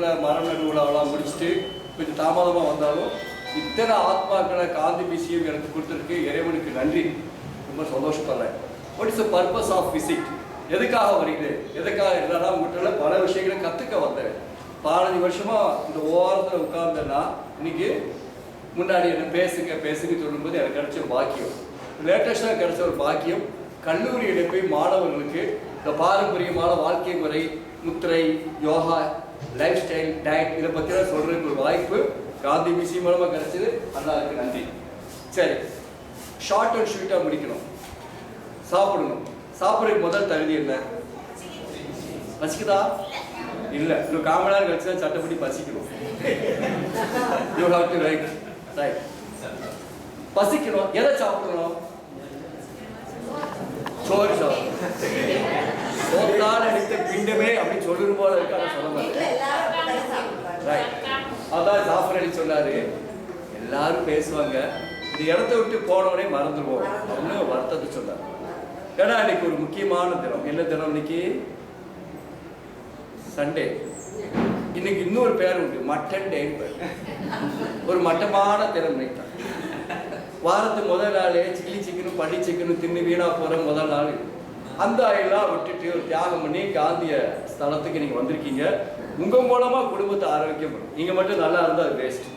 குடும்பத்தில் மரண நடுவுலாவெல்லாம் முடிச்சுட்டு கொஞ்சம் தாமதமாக வந்தாலும் இத்தனை ஆத்மாக்களை காந்தி மியூசியம் எனக்கு கொடுத்துருக்கு இறைவனுக்கு நன்றி. ரொம்ப சந்தோஷப்படுறேன். What is the purpose of visit எதுக்காக வரீங்க எதுக்காக இருந்தாலும் உங்கள்கிட்ட பல விஷயங்களை கற்றுக்க வந்தேன். பதினஞ்சு வருஷமாக இந்த ஓரத்தில் உட்கார்ந்தேன்னா இன்னைக்கு முன்னாடி என்ன பேசுங்க பேசுங்க சொல்லும்போது எனக்கு கிடைச்ச ஒரு பாக்கியம். லேட்டஸ்டாக கிடைச்ச ஒரு பாக்கியம் கல்லூரியில போய் மாணவர்களுக்கு இந்த பாரம்பரியமான வாழ்க்கை முறை முத்திரை யோகா லைஃப் ஸ்டைல் டயட் இதை பற்றிலாம் சொல்கிறதுக்கு ஒரு வாய்ப்பு. காந்தி பிசி மூலமாக கிடைச்சது. அதுக்கு நன்றி. சரி. ஷார்ட் அண்ட் ஸ்வீட்டாக முடிக்கணும். சாப்பிடணும். சாப்பிட்றதுக்கு முதல் தகுதி என்ன? பசிக்குதா? இல்ல. இன்னும் காம நேரம் கழிச்சு தான் சட்டப்படி பசிக்கணும். You have to right right பசிக்கணும். எதை சாப்பிடணும்? சோறு சாப்பிடணும். சோத்தால் அடித்த பிண்டமே அப்படின்னு சொல்லணும் போல இருக்கு அதை சொல்ல மாட்டேன் அதான் ஜாஃபர் அலி சொன்னாரு. எல்லாரும் பேசுவாங்க. இந்த இடத்த விட்டு போனவனே மறந்துடுவோம். அப்படின்னு வருத்தத்தை சொன்னார். ஏன்னா இன்னைக்கு ஒரு முக்கியமான தினம். என்ன தினம் இன்னைக்கு? சண்டே இன்னைக்கு இன்னொரு பேர் உண்டு. மட்டன் டே ஒரு மட்டமான தினம் இன்னைக்கு தான். வாரத்து முதல் நாளே சில்லி சிக்கனும் பள்ளி சிக்கனும் தின்னு வீணா போற முதல் நாள் அந்த எல்லாம் விட்டுட்டு ஒரு தியாகம் பண்ணி காந்திய ஸ்தலத்துக்கு நீங்க வந்திருக்கீங்க. உங்க மூலமா குடும்பத்தை ஆரோக்கியம் பண்ணும். நீங்க மட்டும் நல்லா இருந்தா அது வேஸ்ட்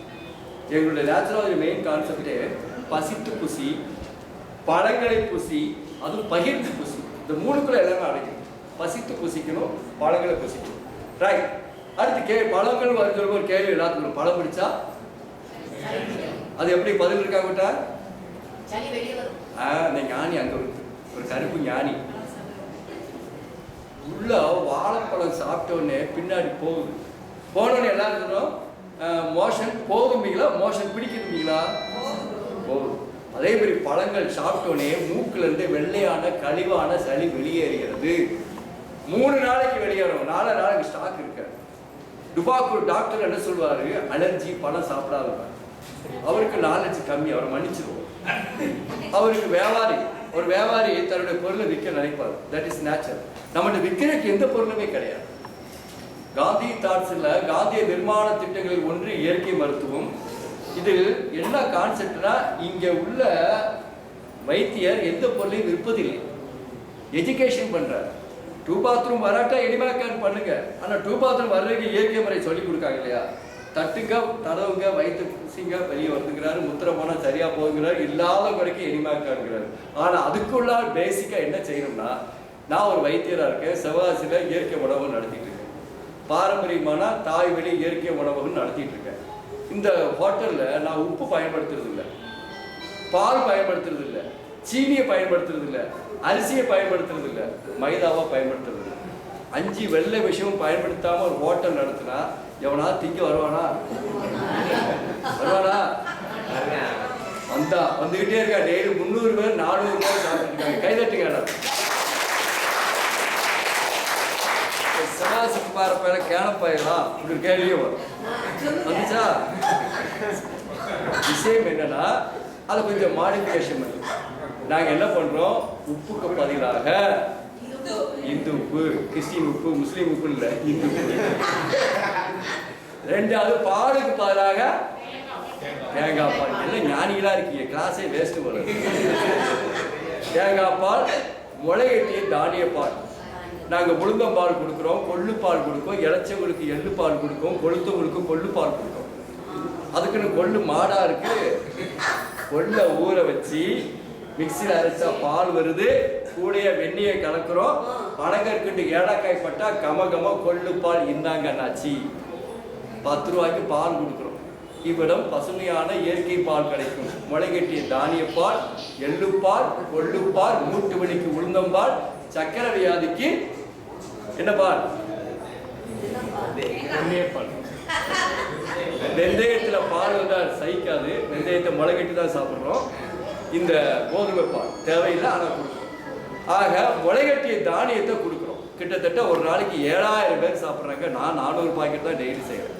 எங்களுடைய நேச்சுரல் மெயின் கான்செப்டே பசித்து புசி பழங்களை புசி அதுவும் பகிர்ந்து புசி. இந்த மூணுக்குள்ள எல்லாமே அடைக்கும் பசித்து புசிக்கணும் பழங்களை புசிக்கணும். ரைட் அடுத்து கே பழங்கள் வருகிற ஒரு கேள்வி எல்லாத்துக்கும். பழம் பிடிச்சா? அது எப்படி பதில் இருக்கா விட்டா ஆ இந்த ஞானி அங்க ஒரு கருப்பு ஞானி. உள்ளே வாழைப்பழம் சாப்பிட்டோடனே பின்னாடி போகுது. போனோடனே எல்லாரும் சொல்றோம் மோஷன் போகும்பீங்களா மோஷன் பிடிக்கிறீங்களா போகுது அதே மாதிரி பழங்கள் சாப்பிட்டோடனே மூக்கிலேருந்து வெள்ளையான கழிவான சளி வெளியேறுகிறது. மூணு நாளைக்கு வெளியேறும். நாலு நாளைக்கு ஸ்டாக் இருக்காது டுபாக்கூர் டாக்டர் என்ன சொல்வாரு அலர்ஜி பழம் சாப்பிடாதவங்க. அவருக்கு நாலேஜ் கம்மி. அவரை மன்னிச்சிருவோம். அவருக்கு வியாபாரி ஒரு வியாபாரி தன்னுடைய பொருளை விற்க நினைப்பார். தட் இஸ் நேச்சர் நம்மகிட்ட விற்கிறதுக்கு எந்த பொருளுமே கிடையாது. காந்தி தாட்ஸ்ல காந்திய நிர்மாண திட்டங்களில் ஒன்று இயற்கை மருத்துவம். இதில் என்ன கான்செப்ட்னா இங்க உள்ள வைத்தியர் எந்த பொருளையும் விற்பதில்லை. எஜுகேஷன் பண்ணுறார் டூ பாத்ரூம் வராட்டா எடிமாக்கான் பண்ணுங்க. ஆனா டூ பாத்ரூம் வர்றதுக்கு இயற்கை முறை சொல்லி கொடுக்காங்க இல்லையா? தட்டுங்க தடவுங்க வயிற்று பூசிங்க வெளியே வந்துங்கிறாரு முத்திரை போனால் சரியா போகுங்கிறாரு இல்லாத குறைக்கு எனிமேக்கான்ங்கிறாரு ஆனா அதுக்குள்ள பேசிக்காக என்ன செய்யணும்னா நான் ஒரு வைத்தியரா இருக்கேன். சிவகாசியில இயற்கை உணவு நடத்திட்டு இருக்கேன். பாரம்பரியமான தாய் வழி இயற்கை உணவகம் நடத்திட்டு இருக்கேன். இந்த ஹோட்டல்ல நான் உப்பு பயன்படுத்துறது இல்லை பால் பயன்படுத்துறது இல்ல சீனியை பயன்படுத்துறது இல்ல அரிசியை பயன்படுத்துறது இல்ல மைதாவை பயன்படுத்துறது இல்ல அஞ்சு வெள்ளை விஷயம் பயன்படுத்தாம ஒரு ஹோட்டல் நடத்தினா எவனா திங்க வருவானா? வருவானா? வந்தா வந்துகிட்டே இருக்கா. டெய்லி முந்நூறு பேர் நானூறு பேர் சாப்பிட்டு இருக்காங்க. கைதட்டுங்க எல்லாரும். சகாசிக்கு பாரு பேர கேனப்பாயிடலாம் இப்படி ஒரு கேள்வியும் வரும். வந்துச்சா? விஷயம் என்னன்னா அதை கொஞ்சம் மாடிஃபிகேஷன் பண்ணி. நாங்க என்ன பண்றோம்? உப்புக்கு பதிலாக இந்து உப்பு கிறிஸ்டின் உப்பு முஸ்லீம் உப்பு இல்ல இந்து உப்பு. ரெண்டாவது பாலுக்கு பதிலாக தேங்காய் பால். எல்லாம் ஞானிகளா இருக்கீங்க? கிளாஸே வேஸ்ட் வரும். தேங்காய் பால் முளைகட்டிய தானிய பால். நாங்கள் முழுங்கம்பால் கொடுக்குறோம் கொள்ளு பால் கொடுக்கோம் இளைச்சவங்களுக்கு எள்ளு பால் கொடுக்கோம் கொளுத்தவங்களுக்கு கொள்ளு பால் கொடுக்கோம் அதுக்குன்னு கொள்ளு மாடாக இருக்கு. கொள்ளை ஊற வச்சு மிக்சியில் அரைச்சா பால் வருது. கூடைய வெந்நியை கலக்குறோம். பனங்கற்கண்டு ஏலக்காய் பட்டா கம கம கொள்ளு பால் இந்தாங்க அண்ணாச்சி. பத்து ரூபாய்க்கு பால் கொடுக்குறோம். இவ்விடம் பசுமையான இயற்கை பால் கிடைக்கும். முளைகட்டிய தானிய பால் எள்ளுப்பால் கொள்ளுப்பால் மூட்டு வலிக்கு உளுந்தம்பால் சக்கரை வியாதிக்கு என்ன பால்? வெந்தயப்பால். வெந்தயத்துல பால் அது சகிக்காது. வெந்தயத்தை முளைகட்டி தான் சாப்பிடுறோம். இந்த கோதுமை பால் தேவையில்லை ஆனால் கொடுக்குறோம் ஆக முளைகட்டிய தானியத்தை கொடுக்குறோம். கிட்டத்தட்ட ஒரு நாளைக்கு ஏழாயிரம் பேர் சாப்பிட்றாங்க. நான் நானூறு பாக்கெட் தான் டெய்லி செய்கிறேன்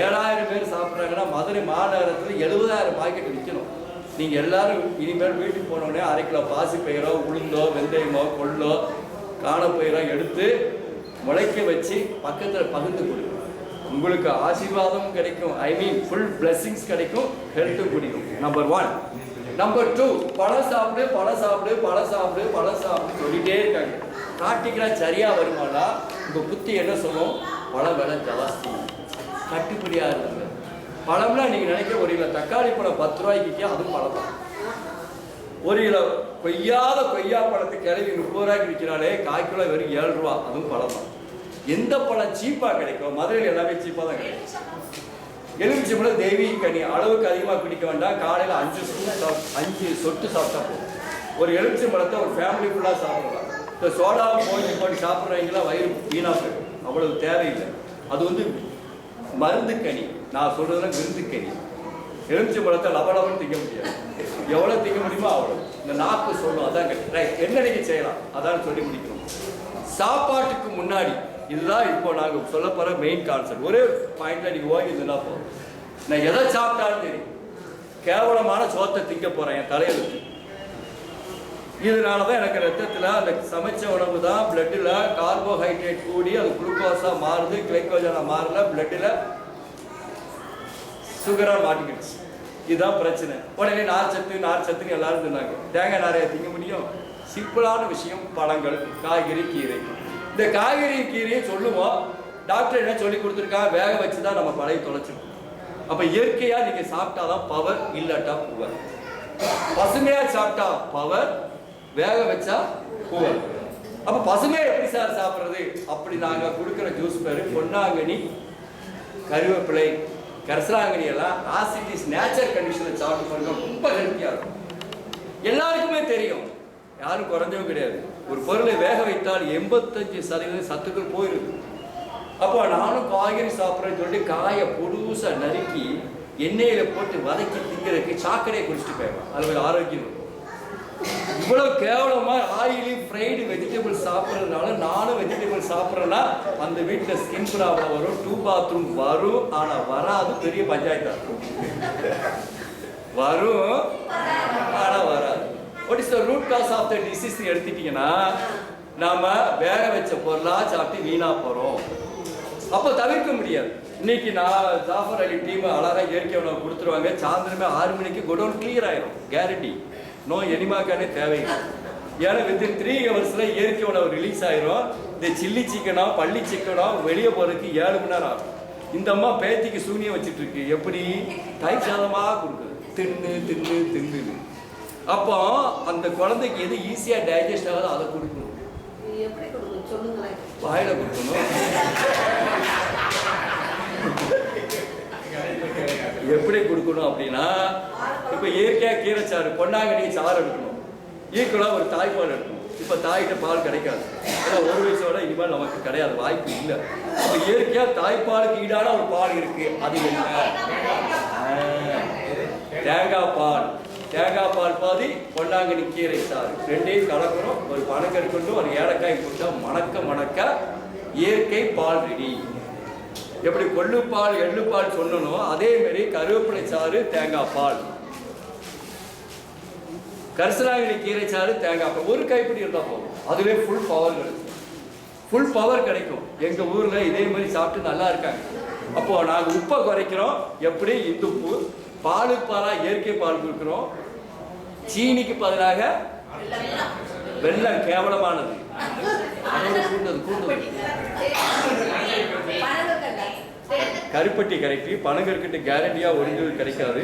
ஏழாயிரம் பேர் சாப்பிட்றாங்கன்னா மதுரை மாநகரத்தில் எழுபதாயிரம் பாக்கெட் விற்கணும் நீங்கள் எல்லாரும் இனிமேல் வீட்டுக்கு போனோடனே அரை கிலோ பாசி பயிரோ உளுந்தோ வெந்தயமோ கொள்ளோ காணப்பயிராக எடுத்து முளைக்க வச்சு பக்கத்தில் பகிர்ந்து கொடுக்கும் உங்களுக்கு ஆசீர்வாதம் கிடைக்கும். ஐ மீன் ஃபுல் பிளெஸ்ஸிங்ஸ் கிடைக்கும். ஹெல்த்தும் பிடிக்கும் நம்பர் ஒன் நம்பர் டூ பழம் சாப்பிடு பழம் சாப்பிடு பழம் சாப்பிடு பழம் சாப்பிடு சொல்லிட்டே இருக்காங்க. காட்டிக்கிறா சரியாக வருமானா உங்கள் புத்தி என்ன சொல்லும்? பழம் விலை ஜாஸ்தி. கட்டுப்படியாக இருந்தது பழம்லாம் நீங்கள் நினைக்க ஒரு கிலோ தக்காளி பழம் பத்து ரூபாய்க்கு அதுவும் பழம் தான் ஒரு கிலோ கொய்யாத கொய்யா பழத்தை கிளவி முப்பது ரூபாய்க்கு விற்கிறாலே காய் கிலோ வெறும் ஏழு ரூபா. அதுவும் பழம் தான் எந்த பழம் சீப்பாக கிடைக்கும்? மதுரையில் எல்லாமே சீப்பாக தான் கிடைக்கும். எலுமிச்சை பழம் தேவி கனி. அளவுக்கு அதிகமாக குடிக்க வேண்டாம். காலையில் அஞ்சு ஸ்பூன் அஞ்சு சொட்டு சாப்பிட்டா போதும். ஒரு எலுமிச்சை பழத்தை ஒரு ஃபேமிலி ஃபுல்லாக சாப்பிடலாம். இப்போ சோடா போய் போட்டு சாப்பிட்றவங்களாம் வயிறு வீணாக போயிடும். அவ்வளவு தேவையில்லை. அது வந்து மருந்து கனி நான் சொல்றதுலாம் விருந்து கனி எலுமிச்சை பழத்தை லபலபன்னு திங்க முடியாது. எவ்வளோ திங்க முடியுமோ அவ்வளோ இந்த நாக்கு சொல்லும் அதான் ரைட் என்ன நீங்கள் செய்யலாம்? அதான் சொல்லி முடிக்கணும். சாப்பாட்டுக்கு முன்னாடி இதுதான் இப்போ நாங்கள் சொல்ல போகிற மெயின் கான்செப்ட் ஒரே பாயிண்டில் நீங்கள் ஓகே இதுனா போதும். நான் எதை சாப்பிட்டாலும் தெரியும் கேவலமான சோத்தை திங்க போகிறேன் என் தலையெழுத்து இதனால தான் எனக்கு ரத்தத்தில் அந்த சமைச்ச உணவு தான் பிளட்டில் கார்போஹைட்ரேட் கூடி அது குளுக்கோஸாக மாறுது கிளைக்கோஜனாக மாறல பிளட்டில் சுகராக மாட்டிக்கிடுச்சு. இதுதான் பிரச்சனை. உடனே நார் சத்து நார் சத்துன்னு எல்லாரும் சொன்னாங்க. தேங்காய் நாரைய திங்க முடியும்? சிம்பிளான விஷயம் பழங்கள் காய்கறி கீரை. இந்த காய்கறி கீரையை சொல்லுவோம் டாக்டர் என்ன சொல்லி கொடுத்துருக்கா? வேக வச்சு தான் நம்ம பழைய தொலைச்சிடும் அப்போ இயற்கையாக நீங்கள் சாப்பிட்டாதான் பவர் இல்லாட்டா புவர் பசுமையாக சாப்பிட்டா பவர் வேக வச்சா புவர் அப்போ பசுமையாக எப்படி சார் சாப்பிட்றது? அப்படி நாங்கள் கொடுக்குற ஜூஸ் பேரு பொன்னாங்கனி கருவேப்பிலை கரிசலாங்கனி எல்லாம் ஆசிட்டிஸ் நேச்சர் கண்டிஷனில் சாப்பிட்டு பாருங்க ரொம்ப ஹெல்த்தியாக இருக்கும். எல்லாருக்குமே தெரியும். யாரும் குறைஞ்சவும் கிடையாது. ஒரு பொருளை வேக வைத்தால் எண்பத்தஞ்சு சதவீதம் சத்துக்கள் போயிருக்கு அப்போ நானும் காய்கறி சாப்பிட்றேன்னு சொல்லிட்டு காயை பொடுசா நறுக்கி எண்ணெயில் போட்டு வதக்கி திங்கிறதுக்கு சாக்கடையை குடிச்சிட்டு போயிடலாம் அது ஒரு ஆரோக்கியம் இவ்வளோ கேவலமாக ஆயிலி ஃப்ரைடு வெஜிடபிள் சாப்பிட்றதுனால சாப்பிட்றேன்னா அந்த வீட்டில் ஸ்கின் ப்ராப்ளம் வரும். டூ பாத்ரூம் வரும். ஆனால் வராது. பெரிய பஞ்சாயத்தாக இருக்கும். வரும். ஆனால் வராது. What is the root cause of the disease எடுத்துட்டீங்கன்னா நாம் வேக வச்ச பொருளாக சாப்பிட்டு வீணாக போகிறோம் அப்போ தவிர்க்க முடியாது. இன்னைக்கு நான் ஜாஃபர் அலி டீம் அழகாக இயற்கை உணவு கொடுத்துருவாங்க. சாயந்தரமே ஆறு மணிக்கு குடோன் கிளியர் ஆயிரும். கேரண்டி நோ எனிமாக்கானே தேவையில்லை. ஏன்னா வித்தின் த்ரீ ஹவர்ஸ்ல இயற்கை உணவு ரிலீஸ் ஆயிரும். இந்த சில்லி சிக்கனோ பள்ளி சிக்கனோ வெளியே போறதுக்கு ஏழு மணி நேரம் ஆகும். இந்த அம்மா பேத்திக்கு சூனியம் வச்சிட்டு இருக்கு எப்படி? தயிர் சாதமா கொடுக்குது. தின்னு தின்னு தின்னு அப்போ அந்த குழந்தைக்கு எது ஈஸியா டைஜஸ்ட் ஆகுதோ அதை கொடுக்கணும். வாயில கொடுக்கணும். எப்படி கொடுக்கணும் அப்படின்னா இப்போ இயற்கையா கீரைச்சாறு பொன்னாங்கண்ணி சாறு எடுக்கணும். ஈக்குவலாக ஒரு தாய்ப்பால் எடுக்கணும். இப்போ தாய்கிட்ட பால் கிடைக்காது. ஏன்னா ஒரு வயசோட இனிமேல் நமக்கு கிடையாது வாய்ப்பு இல்லை. இப்போ இயற்கையாக தாய்ப்பாலுக்கு ஈடான ஒரு பால் இருக்கு. அது என்ன? தேங்காய் பால். தேங்காய் பால் பாதி பொன்னாங்கண்ணி கீரை சாறு. ரெண்டையும் கலக்கிறோம். ஒரு பனக்கற்கொண்டு ஒரு ஏலக்காய் போட்டா மணக்க மணக்க இயற்கை பால் ரெடி. எப்படி கொள்ளுப்பால் எள்ளுப்பால் சொன்னனோ அதே மாதிரி கருவேப்பிலை சாறு தேங்காய் பால். கரிசலாங்கனி கீரை சாறு தேங்காய் அப்போ ஒரு கைப்பிடி இருந்தால் போதும். அதுவே ஃபுல் பவர் கிடைக்கும். ஃபுல் பவர் கிடைக்கும். எங்கள் ஊரில் இதே மாதிரி சாப்பிட்டு நல்லா இருக்காங்க. அப்போது நாங்கள் உப்பை குறைக்கிறோம். எப்படி? இந்துப்பு பாலுக்கு பாலாக இயற்கை பால் கொடுக்குறோம். சீனிக்கு பதிலாக வெள்ளம் கேவலமானது. அதோட கூட்டது கூட்டது. கருப்பட்டி பணம் பனங்கற்கட்டு கேரண்டியாக ஒரிஜினல் கிடைக்காது.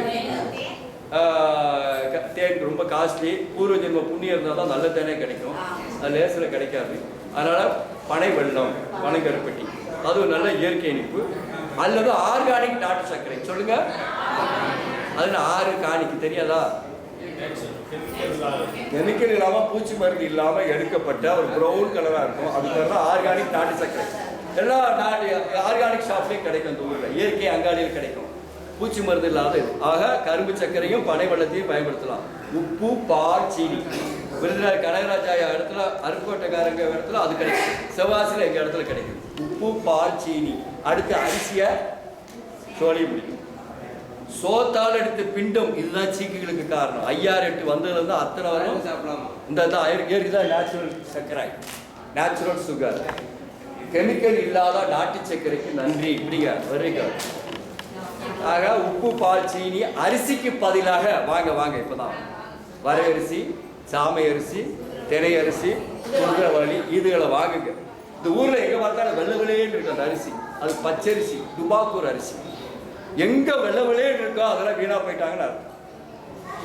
தேன் ரொம்ப காஸ்ட்லி. பூர்வ ஜென்ம புண்ணியம் இருந்தால் தான் நல்ல தேனே கிடைக்கும். அது லேசில் கிடைக்காது. அதனால் பனை வெள்ளம் பனங்கருப்பட்டி அது ஒரு நல்ல இயற்கை இனிப்பு. அல்லது ஆர்கானிக் நாட்டு சர்க்கரை. சொல்லுங்க. அதில் ஆறு காணிக்கு தெரியாதா? கெமிக்கல் இல்லாமல் பூச்சி மருந்து இல்லாமல் எடுக்கப்பட்ட ஒரு ப்ரௌன் கலராக இருக்கும். அது பேர் தான் ஆர்கானிக் நாட்டு சர்க்கரை. எல்லா நாட்டு ஆர்கானிக் ஷாப்லேயும் கிடைக்கும் இந்த ஊரில். இயற்கை அங்காடியில் கிடைக்கும். பூச்சி மருந்து இல்லாத இது. ஆக கரும்பு சர்க்கரையும் பனை வெள்ளத்தையும் பயன்படுத்தலாம். உப்பு பால் சீனி. விருதுநகர் கனகராஜா இடத்துல அருக்கோட்டைக்காரங்க இடத்துல அது கிடைக்கும். செவ்வாசில் எங்கள் இடத்துல கிடைக்கும். உப்பு பால் சீனி. அடுத்து அரிசியை சோழி பிடிக்கும் சோத்தால் எடுத்த பிண்டம் இதுதான் சீக்குகளுக்கு காரணம். ஐயாறு எட்டு வந்ததுல இருந்து அத்தனை வரும். சாப்பிடலாமா இந்த தான் இயற்கை தான் நேச்சுரல் சர்க்கரை. நேச்சுரல் சுகர் கெமிக்கல் இல்லாத நாட்டு சர்க்கரைக்கு நன்றி. இப்படிங்க வெரி குட் ஆக உப்பு பால் சீனி அரிசிக்கு பதிலாக வாங்க வாங்க இப்பதான். வர அரிசி சாமை அரிசி தினை அரிசி குதிரவாளி இதுகளை வாங்குங்க. இந்த ஊரில் எங்கே பார்த்தாலும் வெள்ளை வெள்ளையேன்னு இருக்கு அந்த அரிசி. அது பச்சரிசி துபாக்கூர் அரிசி. எங்கே வெள்ளை வெள்ளையேன்னு இருக்கோ அதெல்லாம் வீணாக போயிட்டாங்கன்னு அர்த்தம்.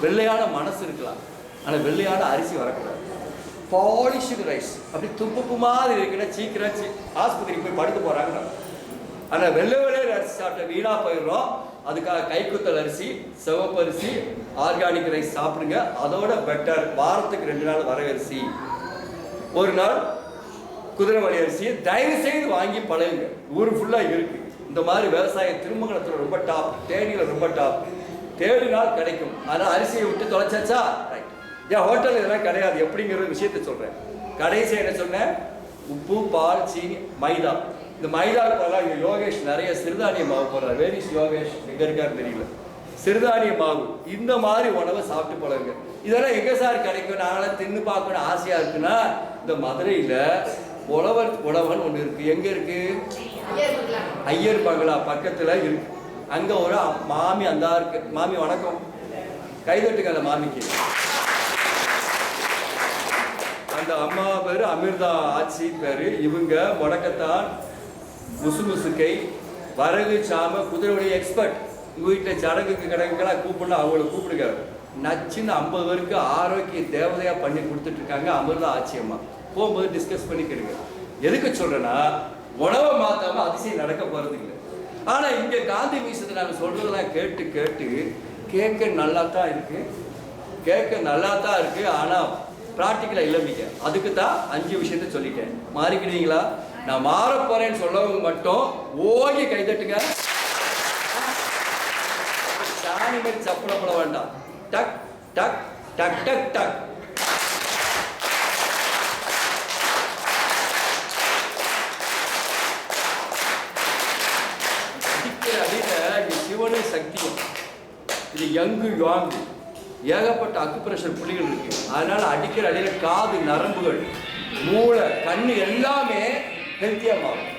வெள்ளையான மனசு இருக்கலாம். ஆனால் வெள்ளையான அரிசி வரக்கூடாது. பாலிஷ்டு ரைஸ் அப்படி துப்புப்பு மாதிரி இருக்குன்னா சீக்கிரம் சி- ஆஸ்பத்திரிக்கு போய் படுத்து போகிறாங்க ஆனால் வெள்ளை வெள்ளையர் அரிசி சாப்பிட்ட வீணாக போயிடுறோம். அதுக்காக கைக்குத்தல் அரிசி சிவப்பு அரிசி ஆர்கானிக் ரைஸ் சாப்பிடுங்க. அதோட பெட்டர் வாரத்துக்கு ரெண்டு நாள் வர அரிசி. ஒரு நாள் குதிரைவாளி அரிசி தயவு செய்து வாங்கி பழகுங்க. ஊர் ஃபுல்லாக இருக்கு. இந்த மாதிரி விவசாயம் திருமங்கலத்தில் ரொம்ப டாப் தேனியில் ரொம்ப டாப் தேடினால் கிடைக்கும். ஆனால் அரிசியை விட்டு தொலைச்சாச்சா? ரைட் ஏன் ஹோட்டல் இதெல்லாம் கிடையாது. எப்படிங்கிற விஷயத்த சொல்கிறேன் கடைசி என்ன சொன்னேன்? உப்பு பால் சீனி மைதா. இந்த மைதாவுக்கு பதிலா இங்கே யோகேஷ் நிறைய சிறுதானிய மாவு போடுறாரு. Where is Yogesh? எங்கே இருக்காரு தெரியல. சிறுதானிய மாவு. இந்த மாதிரி உணவை சாப்பிட்டு பழகுங்க. இதெல்லாம் எங்கே சார் கிடைக்கும்? நாங்களாம் தின்னு பார்க்கணும். ஆசையாக இருக்குன்னா இந்த மதுரையில் உழவர் உழவன் ஒன்று இருக்குது எங்கே இருக்குது ஐயர் பங்களா பக்கத்தில் இருக்கு. அங்கே ஒரு மாமி அந்த இருக்கு. மாமி வணக்கம். கைதட்டுங்க அந்த மாமிக்கு. அந்த அம்மா பேர் அமிர்தா ஆட்சி பேர். இவங்க முடக்கத்தான் முசுமுசுக்கை வரகு சாம குதிரையுடைய எக்ஸ்பர்ட் உங்கள் வீட்டில் சடங்குக்கு கிடங்குக்கெல்லாம் கூப்பிடலாம் அவங்கள கூப்பிடுங்க நச்சுன்னு ஐம்பது பேருக்கு ஆரோக்கிய தேவதையாக பண்ணி கொடுத்துட்ருக்காங்க இருக்காங்க ஆச்சரியமாக போகும்போது டிஸ்கஸ் பண்ணிக்கிடுங்க எதுக்கு சொல்கிறேன்னா உணவை மாற்றாமல் அதிசயம் நடக்க போகிறது இல்லை. ஆனால் இங்கே காந்தி மியூசியத்தை நாங்கள் சொல்கிறதெல்லாம் கேட்டு கேட்டு கேட்க நல்லா தான் இருக்குது கேட்க நல்லா தான் இருக்குது ஆனால் ப்ராக்டிக்கலாக இல்லைங்க அதுக்கு தான் அஞ்சு விஷயத்த சொல்லிட்டேன். மாறிக்கிறீங்களா நான் மாற போறேன்னு சொல்லவங்க மட்டும் ஓகே கைதட்டுங்க சாணி மாதிரி சப்பல போட வேண்டாம். டக் டக் டக் டக் டக். சிவனும் சக்தியும் இது யங்கு யாங்கு ஏகப்பட்ட அக்குப்ரெஷர் புள்ளிகள் இருக்கு. அதனால அடிக்கிற அடியில் காது நரம்புகள் மூளை கண்ணு எல்லாமே ஹெல்த்தியா மாறும்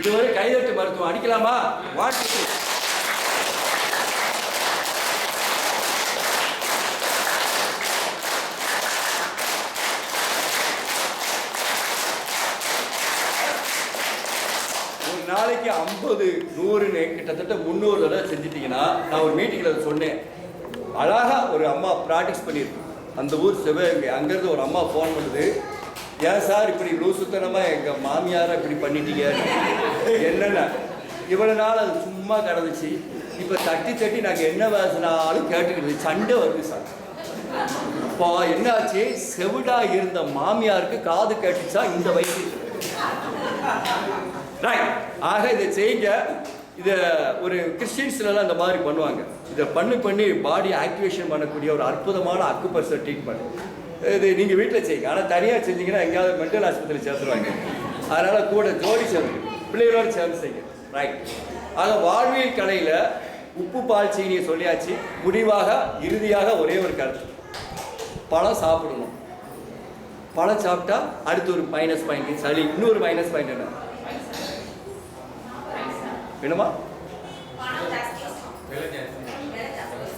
இதுவரை கைதட்டு மருத்துவம் அடிக்கலாமா? வாட்டு. நாளைக்கு ஐம்பது நூறுன்னு கிட்டத்தட்ட முந்நூறு தடவை செஞ்சிட்டிங்கன்னா நான் ஒரு மீட்டிங்கில் சொன்னேன். அழகா ஒரு அம்மா ப்ராக்டிஸ் பண்ணியிருக்கேன் அந்த ஊர் சிவகங்கை அங்கேருந்து ஒரு அம்மா ஃபோன் பண்ணுது. ஏன் சார் இப்படி லூசுத்தனமாக எங்கள் மாமியாரை இப்படி பண்ணிட்டீங்க? என்னென்ன? இவ்வளோ நாள் அது சும்மா கிடந்துச்சு. இப்போ தட்டி தட்டி நாங்கள் என்ன பேசினாலும் கேட்டுக்கிட்டு சண்டை வருது சார். இப்போ என்னாச்சு செவிடா இருந்த மாமியாருக்கு காது கேட்டுச்சா இந்த வயசு ரைட் ஆக இதை செய்யுங்க. இதை ஒரு கிறிஸ்டின்ஸ்லாம் இந்த மாதிரி பண்ணுவாங்க. இதை பண்ணி பண்ணி பாடி ஆக்டிவேஷன் பண்ணக்கூடிய ஒரு அற்புதமான அக்குபர்சர் ட்ரீட்மெண்ட் இது நீங்கள் வீட்டில் செய்யுங்க. ஆனால் தனியாக செஞ்சீங்கன்னா எங்கேயாவது மென்டல் ஆஸ்பத்திரி சேர்த்துருவாங்க. அதனால் கூட ஜோடி சேர்ந்து பிள்ளைகளோடு சேர்ந்து செய்யுங்க. ரைட் ஆக வாழ்வியல் கலையில் உப்பு பால் சீனியை சொல்லியாச்சு. முடிவாக இறுதியாக ஒரே ஒரு கருத்து. பழம் சாப்பிடணும். பழம் சாப்பிட்டா அடுத்து ஒரு மைனஸ் பாயிண்ட் சளி. இன்னொரு மைனஸ் பாயிண்ட் என்ன? வேணுமா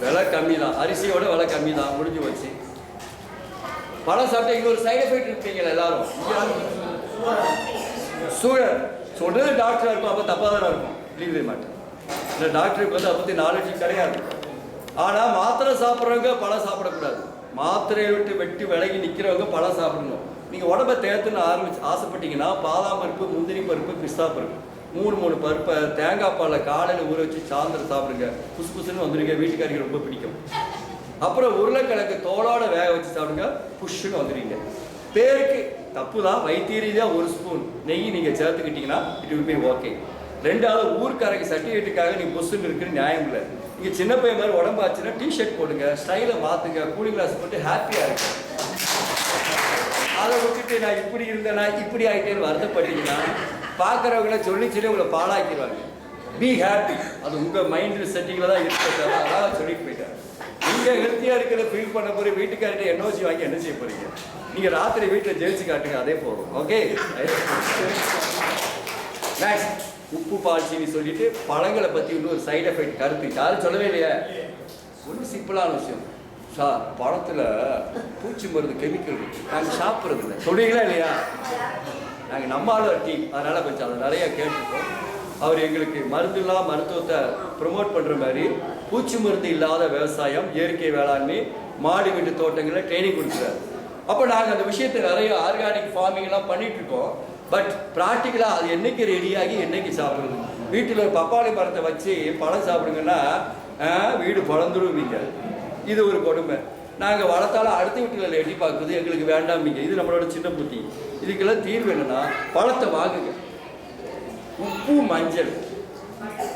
விலை கம்மி தான் அரிசியோட விலை கம்மி தான் முடிஞ்சு வச்சு பழம் சாப்பிட்டா இன்னொரு சைடு எஃபெக்ட் இருப்பீங்களா எல்லாரும். சுகர் சொல்றது டாக்டர் இருக்கும் அப்போ தப்பாக தானே இருக்கும் லீவ் மாட்டேன் இந்த டாக்டருக்கு வந்து அதை பற்றி நாலேஜ் கிடையாது. ஆனால் மாத்திரை சாப்பிட்றவங்க பழம் சாப்பிடக்கூடாது. மாத்திரையை விட்டு வெட்டி விலகி நிற்கிறவங்க பழம் சாப்பிடணும். நீங்கள் உடம்ப தேர்த்துன்னு ஆரம்பிச்சு ஆசைப்பட்டீங்கன்னா பாதாம் பருப்பு முந்திரி பருப்பு பிஸ்தா பருப்பு. மூணு மூணு பருப்பை தேங்காய் பாலில் காலையில் ஊற வச்சு சாயந்தரம் சாப்பிடுங்க. புசு புசுன்னு வந்துருங்க. வீட்டுக்காரிக்கு ரொம்ப பிடிக்கும். அப்புறம் உருளைக்கிழங்கு தோலோட வேக வச்சு சாப்பிடுங்க. புஷ்ஷுன்னு வந்துடுவீங்க. பேருக்கு தப்பு தான் வைத்திய ரீதியாக ஒரு ஸ்பூன் நெய் நீங்கள் சேர்த்துக்கிட்டீங்கன்னா இட் வில் பி ஓகே ரெண்டாவது ஊர்க்காரங்க சர்டிஃபிகேட்டுக்காக நீங்கள் புஷ்ஷுன்னு இருக்குன்னு நியாயம் இல்லை. நீங்கள் சின்ன பையன் மாதிரி உடம்பாச்சுன்னா டிஷர்ட் போடுங்க ஸ்டைலை மாற்றுங்க கூலிங் கிளாஸ் போட்டு ஹாப்பியாக இருக்கு அதை விட்டுட்டு நான் இப்படி இருந்தேன்னா இப்படி ஆகிட்டேன்னு வருத்தப்பட்டீங்கன்னா பார்க்குறவங்கள சொல்லி சொல்லி உங்களை பாழாக்கிடுவாங்க. பி ஹாப்பி அது உங்கள் மைண்ட் செட்டிங்கில் தான் இருக்கிறது அதான் சொல்லிட்டு போயிட்டார். நீங்கள் ஹெல்த்தியாக இருக்கிறத ஃபீல் பண்ண போய் வீட்டுக்கார்ட்ட என்ஓசி வாங்கி என்ன செய்ய போகிறீங்க நீங்கள் ராத்திரி வீட்டில் ஜெயிச்சு காட்டுங்க அதே போதும் ஓகே நெக்ஸ்ட் உப்பு பால் சீனி சொல்லிட்டு பழங்களை பற்றி இன்னும் ஒரு சைட் எஃபெக்ட் கருத்து. யாரும் சொல்லவே இல்லையா? ஒன்றும் சிம்பிளான விஷயம். சார் பழத்தில் பூச்சி மருந்து கெமிக்கல் இருக்கு. நாங்கள் சாப்பிட்றது இல்லை. சொல்றீங்களா இல்லையா? நாங்கள் நம்மளால டீம் அதனால் கொஞ்சம் அதை நிறையா கேட்டுருக்கோம். அவர் எங்களுக்கு மருந்தில்லா மருத்துவத்தை ப்ரொமோட் பண்ணுற மாதிரி பூச்சி மருந்து இல்லாத விவசாயம் இயற்கை வேளாண்மை மாடி வீட்டு தோட்டங்களில் ட்ரைனிங் கொடுக்குறாரு. அப்போ நாங்கள் அந்த விஷயத்தை நிறைய ஆர்கானிக் ஃபார்மிங்லாம் பண்ணிகிட்ருக்கோம் பட் ப்ராக்டிக்கலாக அது என்றைக்கு ரெடியாகி என்றைக்கு சாப்பிடுறது? வீட்டில் ஒரு பப்பாளி மரத்தை வச்சு பழம் சாப்பிடுங்கன்னா வீடு பழந்துருவீங்க. இது ஒரு கொடுமை. நாங்கள் வளர்த்தாலும் அடுத்த வீட்டில் எட்டி பார்க்குறது எங்களுக்கு வேண்டாமீங்க இது நம்மளோட சின்ன புத்தி. இதுக்கெல்லாம் தீர்வு என்னென்னா பழத்தை வாங்குங்க. உப்பு மஞ்சள்.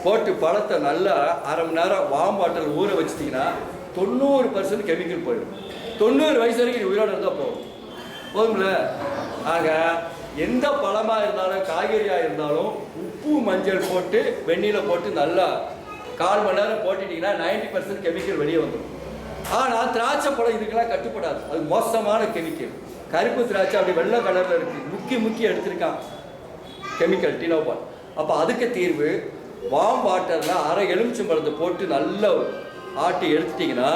போட்டு பழத்தை நல்லா அரை மணி நேரம் வாம் பாட்டில் ஊற வச்சிட்டிங்கன்னா தொண்ணூறு பர்சன்ட் கெமிக்கல் போயிடும். தொண்ணூறு வயசு வரைக்கும் நீ உயிரோடு இருந்தால் போதும். போதும்ல? ஆக எந்த பழமாக இருந்தாலும் காய்கறியாக இருந்தாலும் உப்பு மஞ்சள் போட்டு வெந்நீரில் போட்டு நல்லா கால் மணி நேரம் போட்டுட்டிங்கன்னா நைன்டி பர்சன்ட் கெமிக்கல் வெளியே வந்துடும். ஆனால் திராட்சை பழம் இதுக்கெல்லாம் கட்டுப்படாது. அது மோசமான கெமிக்கல் கருப்பு திராட்சை அப்படி வெள்ளை கலரில் இருக்குது முக்கி முக்கி எடுத்திருக்கான். கெமிக்கல் டினோபால் அப்போ அதுக்கு தீர்வு வாம் வாட்டரில் அரை எலுமிச்சம்பழத்தை போட்டு நல்லா ஆட்டி எடுத்துட்டிங்கன்னா